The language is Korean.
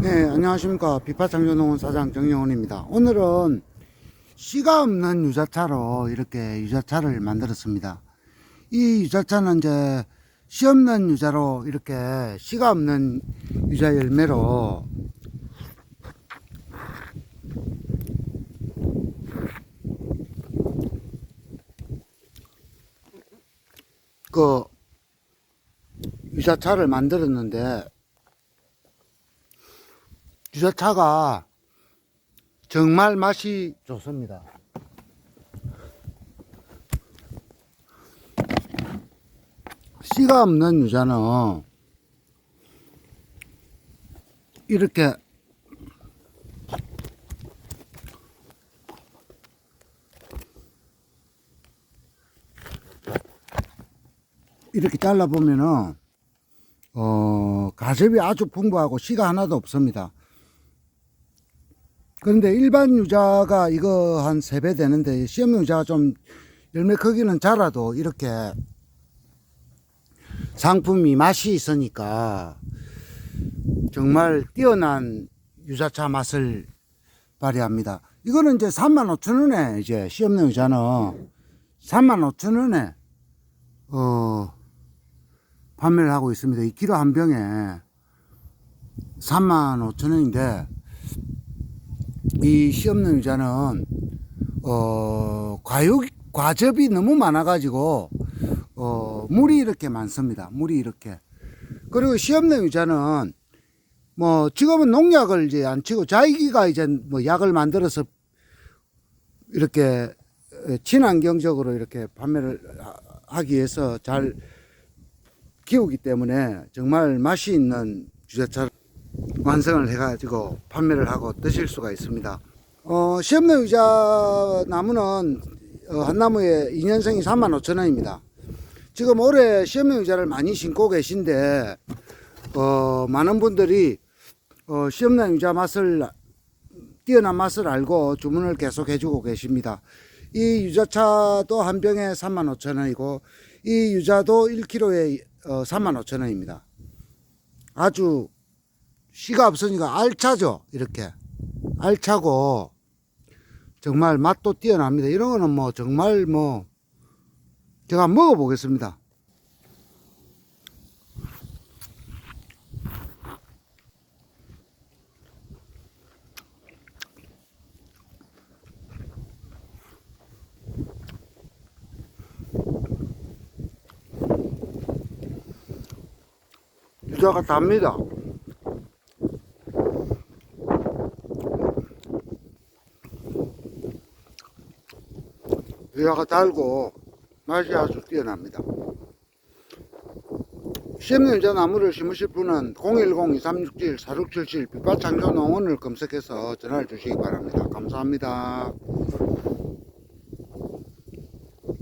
네, 안녕하십니까. 비파창조농원 사장 정영원입니다. 오늘은 씨가 없는 유자차로 이렇게 유자차를 만들었습니다. 이 유자차는 이제 씨 없는 유자로 이렇게 씨가 없는 유자 열매로 그 유자차를 만들었는데 유자차가 정말 맛이 좋습니다. 씨가 없는 유자는 이렇게 이렇게 잘라보면은 어, 가즙이 아주 풍부하고 씨가 하나도 없습니다. 그런데 일반 유자가 이거 한 세 배 되는데 시험 유자가 좀 열매 크기는 작아도 이렇게 상품이 맛이 있으니까 정말 뛰어난 유자차 맛을 발휘합니다. 이거는 이제 35,000원에 이제 시험용 유자는 35,000원에 어 판매를 하고 있습니다. 2kg 한 병에 35,000원인데 이 시험용 유자는 어 과육 과즙이 너무 많아가지고 어 물이 이렇게 많습니다. 물이 이렇게 그리고 시험용 유자는 뭐 지금은 농약을 이제 안 치고 자기가 이제 뭐 약을 만들어서 이렇게 친환경적으로 이렇게 판매를 하기 위해서 잘 키우기 때문에 정말 맛이 있는 유자차를 완성을 해가지고 판매를 하고 드실 수가 있습니다. 어, 시험내 유자 나무는 어, 한 나무에 2년생이 35,000원입니다. 지금 올해 시험내 유자를 많이 심고 계신데 어, 많은 분들이 어, 시험내 유자 맛을 뛰어난 맛을 알고 주문을 계속 해주고 계십니다. 이 유자차도 한 병에 35,000원이고 이 유자도 1kg에 어, 35,000원입니다. 아주 씨가 없으니까 알차죠 이렇게. 알차고 정말 맛도 뛰어납니다. 이런 거는 뭐 정말 뭐 제가 먹어보겠습니다. 유자가 답니다 유자가 달고 맛이 아주 뛰어납니다. 시험연자 나무를 심으실 분은 010-2367-4677 빛밭창조 농원을 검색해서 전화를 주시기 바랍니다. 감사합니다.